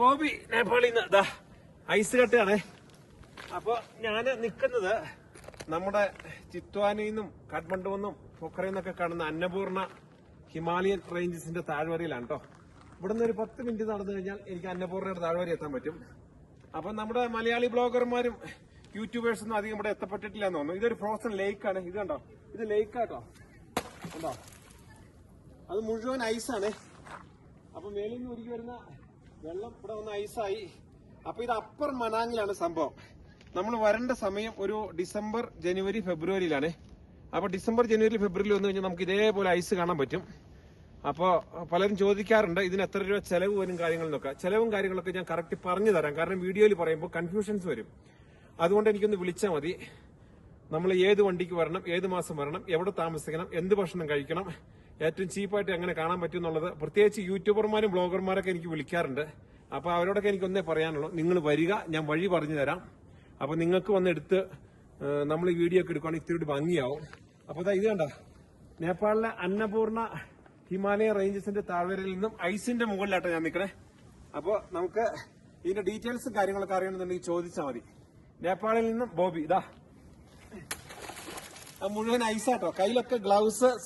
ബോബി നേപ്പാളിൽ നിന്ന് ഐസ് കട്ടയാണേ. അപ്പൊ ഞാൻ നിൽക്കുന്നത് നമ്മുടെ ചിത്വാനിൽ നിന്നും കാഠ്മണ്ഡു നിന്നും പൊഖറയിൽ നിന്നൊക്കെ കാണുന്ന അന്നപൂർണ ഹിമാലയൻ റേഞ്ചസിന്റെ താഴ്വരയിലാണ് കേട്ടോ ഇവിടുന്ന് ഒരു പത്ത് മിനിറ്റ് നടന്നു കഴിഞ്ഞാൽ എനിക്ക് അന്നപൂർണയുടെ താഴ്വര എത്താൻ പറ്റും. അപ്പൊ നമ്മുടെ മലയാളി ബ്ലോഗർമാരും യൂട്യൂബേഴ്സൊന്നും അധികം ഇവിടെ എത്തപ്പെട്ടിട്ടില്ല എന്ന് തോന്നുന്നു. ഇതൊരു ഫ്രോസൺ ലേക്കാണ് ഇത് കണ്ടോ? ഇത് ലേക്കാട്ടോ കണ്ടോ? അത് മുഴുവൻ ഐസാണ്. അപ്പൊ മേലിൽ നിന്ന് ഒരുക്കി വരുന്ന വെള്ളം ഇവിടെ വന്ന് ഐസായി. അപ്പൊ ഇത് അപ്പർ മനാങ്ങിലാണ് സംഭവം. നമ്മൾ വരേണ്ട സമയം ഒരു ഡിസംബർ ജനുവരി ഫെബ്രുവരിയിലാണ്. അപ്പൊ ഡിസംബർ ജനുവരി ഫെബ്രുവരി വന്നു കഴിഞ്ഞാൽ നമുക്ക് ഇതേപോലെ ഐസ് കാണാൻ പറ്റും. അപ്പോ പലരും ചോദിക്കാറുണ്ട് ഇതിന് എത്ര രൂപ ചെലവ് വരും കാര്യങ്ങളെന്നൊക്കെ ചെലവും കാര്യങ്ങളൊക്കെ ഞാൻ കറക്റ്റ് പറഞ്ഞു തരാം കാരണം വീഡിയോയിൽ പറയുമ്പോൾ കൺഫ്യൂഷൻസ് വരും. അതുകൊണ്ട് എനിക്കൊന്ന് വിളിച്ചാൽ മതി. നമ്മൾ ഏത് വണ്ടിക്ക് വരണം ഏത് മാസം വരണം എവിടെ താമസിക്കണം എന്ത് ഭക്ഷണം കഴിക്കണം ഏറ്റവും ചീപ്പായിട്ട് എങ്ങനെ കാണാൻ പറ്റും എന്നുള്ളത് പ്രത്യേകിച്ച് യൂട്യൂബർമാരും ബ്ലോഗർമാരൊക്കെ എനിക്ക് വിളിക്കാറുണ്ട്. അപ്പോൾ അവരോടൊക്കെ എനിക്ക് ഒന്നേ പറയാനുള്ളൂ നിങ്ങൾ വരിക ഞാൻ വഴി പറഞ്ഞു തരാം. അപ്പോൾ നിങ്ങൾക്ക് വന്നെടുത്ത് നമ്മൾ വീഡിയോ ഒക്കെ എടുക്കുകയാണെങ്കിൽ ഇത്തിരി ഭംഗിയാവും. അപ്പൊ ദാ ഇത് കണ്ട? നേപ്പാളിലെ അന്നപൂർണ ഹിമാലയ റേഞ്ചസിന്റെ താഴ്വരയിൽ നിന്നും ഐസിന്റെ മുകളിലാട്ടോ ഞാൻ നിൽക്കണേ അപ്പോൾ നമുക്ക് ഇതിന്റെ ഡീറ്റെയിൽസും കാര്യങ്ങളൊക്കെ അറിയണമെന്നുണ്ടെങ്കിൽ ചോദിച്ചാൽ മതി. നേപ്പാളിൽ നിന്നും ബോബി ഇതാ മുഴുവൻ ഐസാട്ടോ. കയ്യിലൊക്കെ ഗ്ലൗസ്